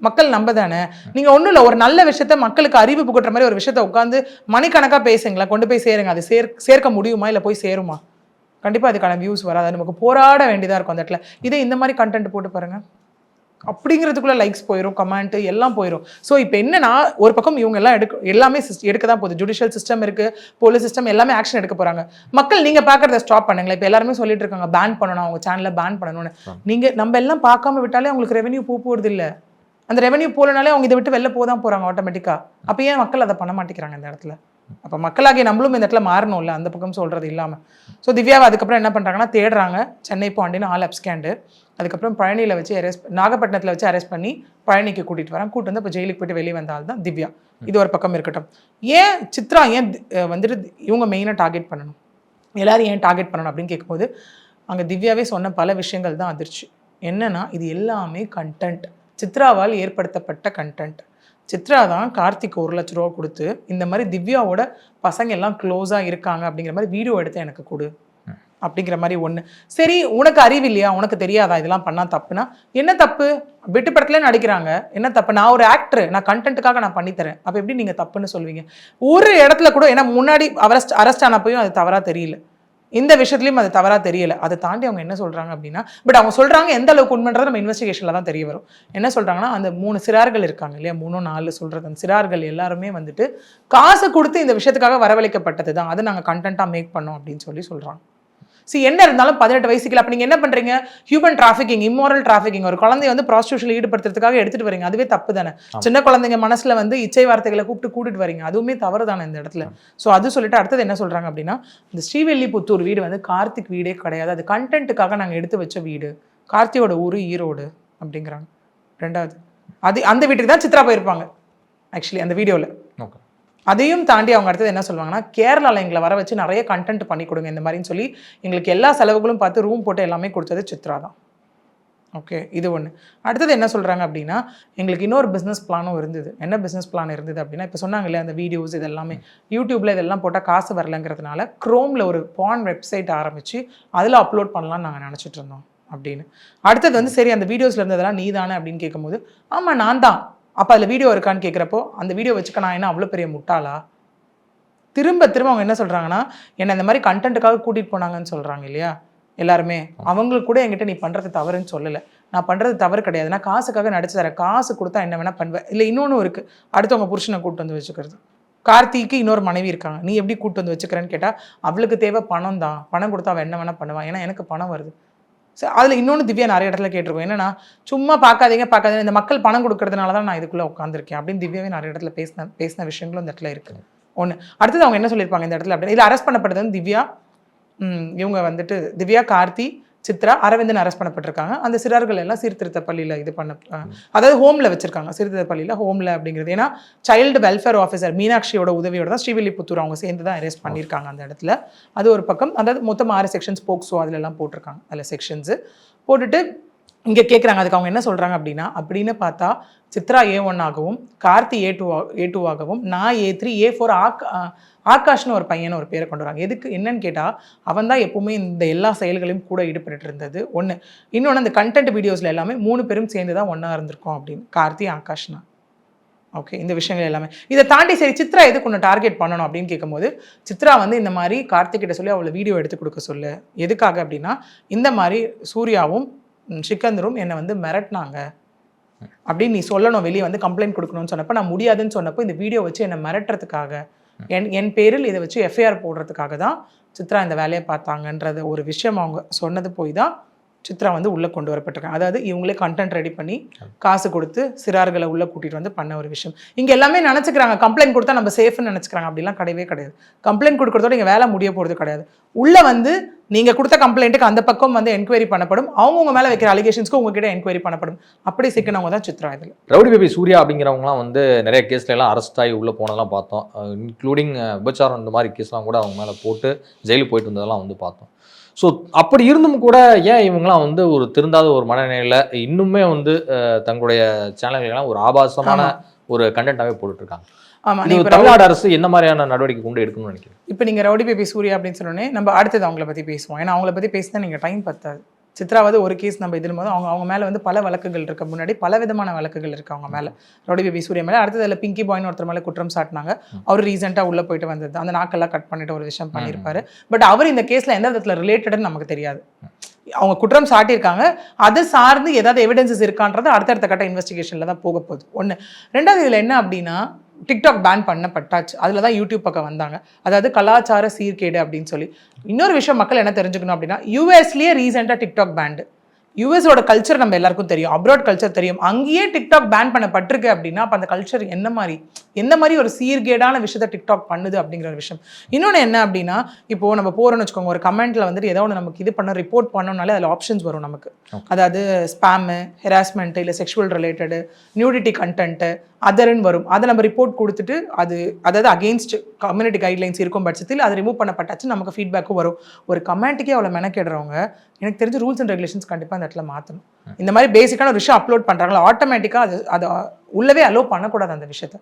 A: மக்கள் நம்பதானே? நீங்க ஒண்ணும் இல்ல ஒரு நல்ல விஷயத்த மக்களுக்கு அறிவு புகட்டுற மாதிரி ஒரு விஷயத்த உட்காந்து மணிக்கணக்கா பேசுங்களேன். கொண்டு போய் சேருங்க. அது சேர் சேர்க்க முடியுமா இல்ல போய் சேருமா? கண்டிப்பா அதுக்கான வியூஸ் வராது. நமக்கு போராட வேண்டியதா இருக்கும் அந்த இடத்துல. இதே இந்த மாதிரி கண்டென்ட் போட்டு பாருங்க. அப்படிங்கிறதுக்குள்ள லைக்ஸ் போயிடும் கமெண்ட் எல்லாம் போயிடும் ஸோ இப்போ என்னன்னா ஒரு பக்கம் இவங்க எல்லாம் எடுக்க எல்லாமே எடுக்க தான் போகுது. ஜுடிஷியல் சிஸ்டம் இருக்கு போலீஸ் சிஸ்டம் எல்லாமே ஆக்ஷன் எடுக்க போறாங்க. மக்கள் நீங்க பாக்குறத ஸ்டாப் பண்ணுங்களேன். இப்போ எல்லாருமே சொல்லிட்டு இருக்காங்க பேன் பண்ணணும் அவங்க சேனல்ல பேன் பண்ணணும்னு. நீங்க நம்ம எல்லாம் பார்க்காம விட்டாலே அவங்களுக்கு ரெவென்யூ போக போறது இல்ல அந்த ரெவென்யூ போலனாலே அவங்க இதை விட்டு வெளில போக தான் போறாங்க ஆட்டோமேட்டிக்கா அப்போ ஏன் மக்கள் அதை பண்ண மாட்டேங்கிறாங்க இந்த இடத்துல? அப்போ மக்களாகிய நம்மளும் இந்த இடத்துல மாறணும்ல அந்த பக்கம் சொல்றது இல்லாம. ஸோ திவ்யாவை அதுக்கப்புறம் என்ன பண்றாங்கன்னா தேடுறாங்க. சென்னை பாண்டின்னு ஆல் அப்ஸ்கேண்டு அதுக்கப்புறம் பழனியில் வச்சு அரெஸ்ட் நாகப்பட்டினத்தில் வச்சு அரெஸ்ட் பண்ணி பழனிக்கு கூட்டிட்டு வராங்க. கூட்டு வந்து இப்போ ஜெயிலுக்கு போயிட்டு வெளியே வந்தால் தான் திவ்யா. இது ஒரு பக்கம் இருக்கட்டும். ஏன் சித்ரா ஏன் வந்துட்டு இவங்க மெயினாக டார்கெட் பண்ணணும்? எல்லாரும் ஏன் டார்கெட் பண்ணணும் அப்படின்னு கேட்கும்போது அங்கே திவ்யாவே சொன்ன பல விஷயங்கள் தான் அதிர்ச்சி. என்னன்னா இது எல்லாமே கண்டென்ட் சித்ராவால் ஏற்படுத்தப்பட்ட கண்டென்ட் சித்ரா தான் கார்த்திக் ஒரு லட்ச ரூபா கொடுத்து இந்த மாதிரி திவ்யாவோட பசங்க எல்லாம் க்ளோஸாக இருக்காங்க அப்படிங்கிற மாதிரி வீடியோ எடுத்து எனக்கு கொடு அப்படிங்கிற மாதிரி ஒன்று சரி உனக்கு அறிவு இல்லையா? உனக்கு தெரியாதா? இதெல்லாம் பண்ணால் தப்புனா என்ன தப்பு? வெட்டு படத்துல நடிக்கிறாங்க. என்ன தப்பு? நான் ஒரு ஆக்டர் நான் கண்டென்ட்டுக்காக நான் பண்ணித்தரேன் அப்போ எப்படி நீங்கள் தப்புன்னு சொல்வீங்க? ஒரு இடத்துல கூட ஏன்னா முன்னாடி அரெஸ்ட் அரெஸ்ட் ஆனப்பையும் அது தவறாக தெரியல. இந்த விஷயத்துலையும் அது தவறாக தெரியல. அதை தாண்டி அவங்க என்ன சொல்கிறாங்க அப்படின்னா பட் அவங்க சொல்கிறாங்க எந்த அளவுக்கு உண்மைன்றது நம்ம இன்வெஸ்டிகேஷனில் தான் தெரிய வரும். என்ன சொல்கிறாங்கன்னா அந்த மூணு சிறார்கள் இருக்காங்க இல்லையா? மூணு நாலு சொல்கிறது அந்த சிறார்கள் எல்லாருமே வந்துட்டு காசு கொடுத்து இந்த விஷயத்துக்காக வரவழைக்கப்பட்டது தான் அதை நாங்கள் கண்டென்ட்டாக மேக் பண்ணோம் அப்படின்னு சொல்லி சொல்கிறாங்க see என்ன இருந்தாலும் பதினெட்டு வயசுக்கு அப்ப நீங்க என்ன பண்றீங்க? ஹியூமன் டிராஃபிக்கிங் இம்மோரல் டிராஃபிக்கிங் ஒரு குழந்தைய வந்து ப்ராஸ்டியூஷன் ஈடுபடுத்துறதுக்காக எடுத்துட்டு வரீங்க. அதுவே தப்பு தானே. சின்ன குழந்தைங்க மனசுல வந்து இச்சை வார்த்தைகளை கூப்பிட்டு கூட்டிட்டு வரீங்க. அதுவுமே தவறு தானே இந்த இடத்துல. ஸோ அது சொல்லிட்டு அடுத்தது என்ன சொல்றாங்க அப்படின்னா இந்த ஸ்ரீவெல்லிபுத்தூர் வீடு வந்து கார்த்திக் வீடே கிடையாது. அது கண்டென்ட்டுக்காக நாங்க எடுத்து வச்ச வீடு. கார்த்தியோட ஊரு ஈரோடு அப்படிங்கிறாங்க. ரெண்டாவது. அது அந்த வீட்டுக்கு தான் சித்ரா போயிருப்பாங்க. ஆக்சுவலி அந்த வீடியோவில் அதையும் தாண்டி அவங்க அடுத்தது என்ன சொல்லுவாங்கன்னா கேரளாவில் எங்களை வர வச்சு நிறைய கண்டென்ட் பண்ணி கொடுங்க இந்த மாதிரின்னு சொல்லி எங்களுக்கு எல்லா செலவுகளும் பார்த்து ரூம் போட்டு எல்லாமே கொடுத்தது சித்ரா தான். ஓகே இது ஒன்று அடுத்தது என்ன சொல்கிறாங்க அப்படின்னா எங்களுக்கு இன்னொரு பிஸ்னஸ் பிளானும் இருந்தது. என்ன பிஸ்னஸ் பிளான் இருந்தது அப்படின்னா இப்போ சொன்னாங்க இல்லையா அந்த வீடியோஸ் இது எல்லாமே இதெல்லாம் போட்டால் காசு வரலங்கிறதுனால க்ரோமில் ஒரு பான் வெப்சைட் ஆரம்பித்து அதில் அப்லோட் பண்ணலாம்னு நாங்கள் நினச்சிட்டு இருந்தோம் அப்படின்னு. அடுத்தது வந்து சரி அந்த வீடியோஸ்ல இருந்ததெல்லாம் நீ தானே அப்படின்னு கேட்கும்போது ஆமாம் நான் தான் அப்போ அதில் வீடியோ இருக்கான்னு கேட்குறப்போ அந்த வீடியோ வச்சுக்க நான் என்ன அவ்வளோ பெரிய முட்டாளா? திரும்ப திரும்ப அவங்க என்ன சொல்கிறாங்கன்னா என்னை இந்த மாதிரி கண்டென்ட்டுக்காக கூட்டிகிட்டு போனாங்கன்னு சொல்கிறாங்க இல்லையா? எல்லாருமே. அவங்களுக்கு கூட என்கிட்ட நீ பண்ணுறது தவறுன்னு சொல்லலை. நான் பண்ணுறது தவறு கிடையாது. நான் காசுக்காக நடிச்சு தரேன். காசு கொடுத்தா என்ன வேணால் பண்ணுவேன் இல்லை இன்னொன்று இருக்குது அடுத்தவங்க புருஷனை கூட்டு வந்து வச்சுக்கிறது. கார்த்திக்கு இன்னொரு மனைவி இருக்காங்க. நீ எப்படி கூப்பிட்டு வந்து வச்சுக்கிறேன்னு கேட்டால் அவளுக்கு தேவை பணம் தான். பணம் கொடுத்தா அவள் என்ன வேணால் பண்ணுவான் ஏன்னா எனக்கு பணம் வருது. ஸோ அதில் இன்னொன்று திவ்யா நிறைய இடத்துல கேட்டிருக்கோம். என்னன்னா சும்மா பார்க்காதீங்க பார்க்காதீங்க இந்த மக்கள் பணம் கொடுக்கறதுனால தான் நான் இதுக்குள்ளே உட்காந்துருக்கேன் அப்படின்னு திவ்யாவே நிறைய இடத்துல பேசின பேசின விஷயங்களும் இந்த இடத்துல இருக்குது ஒன்று அடுத்தது அவங்க என்ன சொல்லியிருப்பாங்க இந்த இடத்துல அப்படின்னு இதில் அரெஸ்ட் பண்ணப்பட்டது வந்து திவ்யா. ம், இவங்க வந்துட்டு திவ்யா கார்த்தி சித்ரா அரவிந்தன் அரெஸ்ட் பண்ணப்பட்டிருக்காங்க. அந்த சிறார்கள் எல்லாம் சீர்திருத்த பள்ளியில் இது பண்ண அதாவது ஹோமில் வச்சிருக்காங்க. சீர்திருத்த பள்ளியில் ஹோமில் அப்படிங்கிறது. ஏன்னா சைல்டு வெல்ஃபேர் ஆஃபீஸர் மீனாட்சியோட உதவியோட தான் ஸ்ரீவில்லிபுத்தூர் அவங்க சேர்ந்து தான் அரெஸ்ட் பண்ணியிருக்காங்க அந்த இடத்துல. அது ஒரு பக்கம். அதாவது மொத்தம் ஆறு செக்ஷன்ஸ் போக்ஸோ அதிலெல்லாம் போட்டிருக்காங்க. அதில் செக்ஷன்ஸு போட்டுட்டு இங்கே கேட்குறாங்க அதுக்கு அவங்க என்ன சொல்கிறாங்க அப்படின்னா அப்படின்னு பார்த்தா சித்ரா ஏ ஒன் ஆகவும் Karthi A two A two ஆகவும் நான் ஏ த்ரீ ஏ ஃபோர் ஆக் ஆகாஷ்னு ஒரு பையனை ஒரு பேரை கொண்டு வராங்க. எதுக்கு என்னன்னு கேட்டால் அவன் தான் எப்பவுமே இந்த எல்லா செயல்களையும் கூட ஈடுபட்டு இருந்தது. ஒன்று இன்னொன்று அந்த கண்டென்ட் வீடியோஸில் எல்லாமே மூணு பேரும் சேர்ந்து தான் ஒன்றா இருந்திருக்கோம் அப்படின்னு கார்த்தி ஆகாஷ்னா. ஓகே இந்த விஷயங்கள் எல்லாமே. இதை தாண்டி சரி சித்ரா எதுக்கு ஒன்று டார்கெட் பண்ணணும் அப்படின்னு கேட்கும்போது சித்ரா வந்து இந்த மாதிரி கார்த்திகிட்ட சொல்லி அவளை வீடியோ எடுத்து கொடுக்க சொல்லு. எதுக்காக அப்படின்னா இந்த மாதிரி சூர்யாவும் சிக்கந்தரும் என்னை வந்து மிரட்டினாங்க. அப்படின்னு நீ சொல்லணும் வெளியே வந்து கம்ப்ளைண்ட் கொடுக்கணும்னு சொன்னப்போ நான் முடியாதுன்னு சொன்னப்போ இந்த வீடியோ வச்சு என்னை மிரட்டுறதுக்காக என் என் பேரில் இதை வச்சு எஃப்ஐஆர் போடுறதுக்காக தான் சித்ரா இந்த வேலையை பார்த்தாங்கன்றது ஒரு விஷயம் அவங்க சொன்னது போய் தான் சித்ரா வந்து உள்ளே கொண்டு வரப்பட்டிருக்காங்க. அதாவது இவங்களே கண்டென்ட் ரெடி பண்ணி காசு கொடுத்து சிறார்களை உள்ளே கூட்டிகிட்டு வந்து பண்ண ஒரு விஷயம். இங்கே எல்லாமே நினச்சிக்கிறாங்க. கம்ப்ளைண்ட் கொடுத்தா நம்ம சேஃப்னு நினச்சிக்கிறாங்க. அப்படிலாம் கிடையவே கிடையாது. கம்ப்ளைண்ட் கொடுக்குறதோட இங்கே வேலை முடிய போகிறது கிடையாது. உள்ளே வந்து நீங்கள் கொடுத்த கம்ப்ளைண்ட்டுக்கு அந்த பக்கம் வந்து என்கொயரி பண்ணப்படும். அவங்க உங்கள் மேலே வைக்கிற அலிகேஷன்ஸ்க்கு உங்ககிட்ட என்கொயரி பண்ணப்படும். அப்படி சிக்கனவங்க தான் சித்ரா இதில்.
B: ரவுடி பேபி சூர்யா அப்படிங்கிறவங்களாம் வந்து நிறைய கேஸ்ல எல்லாம் அரெஸ்ட் ஆகி உள்ளே போனதெல்லாம் பார்த்தோம். இன்க்ளூடிங் விபச்சாரம் இந்த மாதிரி கேஸ்லாம் கூட அவங்க மேலே போட்டு ஜெயிலுக்கு போயிட்டு வந்ததெல்லாம் வந்து பார்த்தோம். ஸோ அப்படி இருந்தும் கூட ஏன் இவங்கலாம் வந்து ஒரு திருந்தாத ஒரு மனநிலையில இன்னுமே வந்து தங்களுடைய சேனல்களெல்லாம் ஒரு ஆபாசமான ஒரு கண்டென்ட்டாவே போட்டுட்டு இருக்காங்க
A: ஆமாம்
B: தமிழ்நாடு அரசு என்ன மாதிரியான நடவடிக்கை கொண்டு எடுக்கணும்னு நினைக்கிறேன்
A: இப்போ நீங்கள் ரவுடி பேபி சூர்யா அப்படின்னு சொன்னோன்னே நம்ம அடுத்தது அவங்கள பற்றி பேசுவோம். ஏன்னா அவங்கள பற்றி பேசினா நீங்கள் டைம் பத்தாது. சித்ராவது ஒரு கேஸ் நம்ம இதில் போது அவங்க அவங்க மேலே வந்து பல வழக்குகள் இருக்க. முன்னாடி பல விதமான வழக்குகள் இருக்கு அவங்க மேலே. ரவுடி பேபி சூர்யா மேலே. அடுத்தது அதில் பிங்கி பாய்னு ஒருத்தர் மேலே குற்றம் சாட்டினாங்க. அவர் ரீசெண்டாக உள்ளே போயிட்டு வந்தது. அந்த நாக்கெல்லாம் கட் பண்ணிட்டு ஒரு விஷயம் பண்ணியிருப்பாரு. பட் அவர் இந்த கேஸில் எந்த விதத்தில் ரிலேட்டட்னு நமக்கு தெரியாது. அவங்க குற்றம் சாட்டியிருக்காங்க. அது சார்ந்து ஏதாவது எவிடன்சஸ் இருக்கான்றது அடுத்தடுத்த கட்ட இன்வெஸ்டிகேஷனில் தான் போக போகுது. ஒன்று ரெண்டாவது இதில் என்ன அப்படின்னா டிக்டாக் பேன் பண்ணப்பட்டாச்சு அதில் தான் யூடியூப் பக்கம் வந்தாங்க. அதாவது கலாச்சார சீர்கேடு அப்படின்னு சொல்லி. இன்னொரு விஷயம் மக்கள் என்ன தெரிஞ்சுக்கணும் அப்படின்னா யூஎஸ்லேயே ரீசெண்டாக டிக்டாக் பேண்டு யூஎஸோட கல்ச்சர் நம்ம எல்லாருக்கும் தெரியும். அப்ராட் கல்ச்சர் தெரியும். அங்கேயே டிக்டாக் பேன் பண்ணப்பட்டிருக்கு அப்படின்னா அப்போ அந்த கல்ச்சர் என்ன மாதிரி எந்த மாதிரி ஒரு சீர்கேடான விஷயத்த டிக்டாக் பண்ணுது அப்படிங்கிற ஒரு விஷயம். இன்னொன்று என்ன அப்படின்னா இப்போ நம்ம போகிறோம்னு வச்சுக்கோங்க ஒரு கமெண்ட்ல வந்துட்டு ஏதோ ஒன்று நமக்கு இது பண்ண ரிப்போர்ட் பண்ணோம்னாலே அதில் ஆப்ஷன்ஸ் வரும் நமக்கு. அதாவது ஸ்பேமு ஹெராஸ்மெண்ட் இல்லை செக்ஷுவல் ரிலேட்டடு நியூடிட்டி கண்டென்ட்டு அதர்ன்னு வரும். அதை நம்ம ரிப்போர்ட் கொடுத்துட்டு அது அதாவது அகெயின்ஸ்ட் கம்யூனிட்டி கைட்லைன்ஸ் இருக்கும் பட்சத்தில் அது ரிமூவ் பண்ணப்பட்டாச்சு நமக்கு ஃபீட்பேக்கும் வரும். ஒரு கமெண்ட்டுக்கே அவ்வளோ மெனக்கெடுறவங்க எனக்கு தெரிஞ்ச ரூல்ஸ் அண்ட் ரெகுலேஷன்ஸ் கண்டிப்பாக அந்த இடத்துல மாற்றணும் இந்த மாதிரி பேசிக்கான ஒரு விஷயம் அப்லோட் பண்ணுறாங்களா ஆட்டோமேட்டிக்காக அது அதை உள்ளவே அலோவ் பண்ணக்கூடாது அந்த விஷயத்த.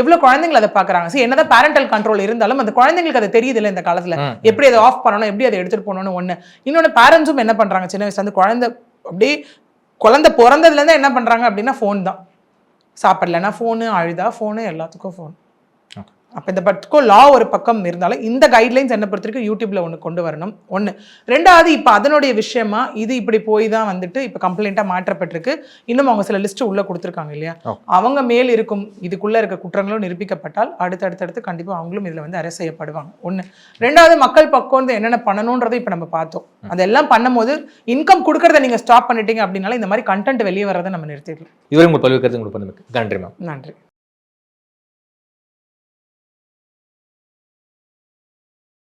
A: எவ்வளோ குழந்தைகள் அதை பார்க்குறாங்க? சரி என்னதான் பேரண்டல் கண்ட்ரோல் இருந்தாலும் அந்த குழந்தைங்களுக்கு அது தெரியுது இல்லை இந்த காலத்தில். எப்படி அதை ஆஃப் பண்ணணும் எப்படி அதை எடுத்துகிட்டு போகணும்னு ஒன்று இன்னொன்று பேரண்ட்ஸும் என்ன பண்ணுறாங்க சின்ன வயசுல அந்த குழந்தை அப்படியே குழந்தை பிறந்ததுலேருந்து என்ன பண்ணுறாங்க அப்படின்னா ஃபோன் தான். சாப்பிடலன்னா ஃபோனு அழுதா ஃபோனு எல்லாத்துக்கும் ஃபோன். அப்போ இந்த பக்கம் லா ஒரு பக்கம் இருந்தாலும் இந்த கைட்லைன்ஸ் என்ன பொறுத்த வரைக்கும் யூடியூப்ல ஒன்று கொண்டு வரணும். ஒன்று ரெண்டாவது இப்போ அதனுடைய விஷயமா இது இப்படி போய் தான் வந்துட்டு இப்போ கம்ப்ளைண்ட்டாக மாற்றப்பட்டிருக்கு. இன்னும் அவங்க சில லிஸ்ட் உள்ள கொடுத்துருக்காங்க இல்லையா. அவங்க மேல் இருக்கும் இதுக்குள்ள இருக்க குற்றங்களும் நிரூபிக்கப்பட்டால் அடுத்தடுத்தடுத்து கண்டிப்பாக அவங்களும் இதில் வந்து அரெஸ்ட் செய்யப்படுவாங்க. ஒன்று ரெண்டாவது மக்கள் பக்கம் வந்து என்னென்ன பண்ணணுன்றதை இப்போ நம்ம பார்த்தோம். அதெல்லாம் பண்ணும்போது இன்கம் கொடுக்கறத நீங்கள் ஸ்டாப் பண்ணிட்டீங்க அப்படின்னால இந்த மாதிரி கண்டென்ட் வெளியே வர்றதை நம்ம நிறுத்திடலாம்.
B: இதுவரை உங்கள் பல்வேறு கருத்து உங்களுக்கு நன்றி மேம்
A: நன்றி.